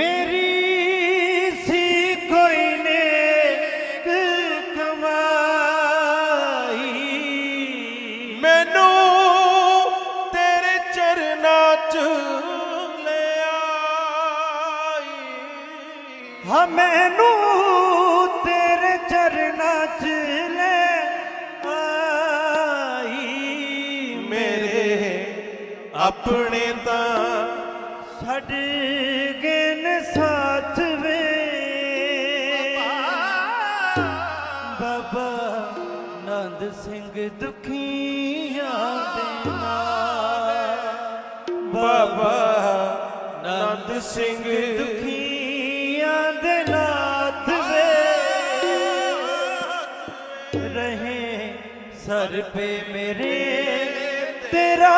ਮੇਰੀ ਸੀ ਕੋਈ ਨੇਕ ਕਮਾਈ। ਮੈਨੂੰ ਤੇਰੇ ਚਰਨਾਂ 'ਚ ਲਿਆਈ। ਹਾਂ, ਮੈਨੂੰ ਤੇਰੇ ਚਰਨਾਂ 'ਚ ਲੈ ਆਈ ਮੇਰੇ ਆਪਣੇ ਤਾਂ ਛੱਡ ਬਾਬਾ ਨੰਦ ਸਿੰਘ ਦੁਖੀਆਂ ਦੇ ਨਾਲ। ਬਾਬਾ ਨੰਦ ਸਿੰਘ ਦੁਖੀਆਂ ਦੇ ਨਾਥ ਵੇ। ਰਹੇ ਸਰ ਪੇ ਮੇਰੇ, ਤੇਰਾ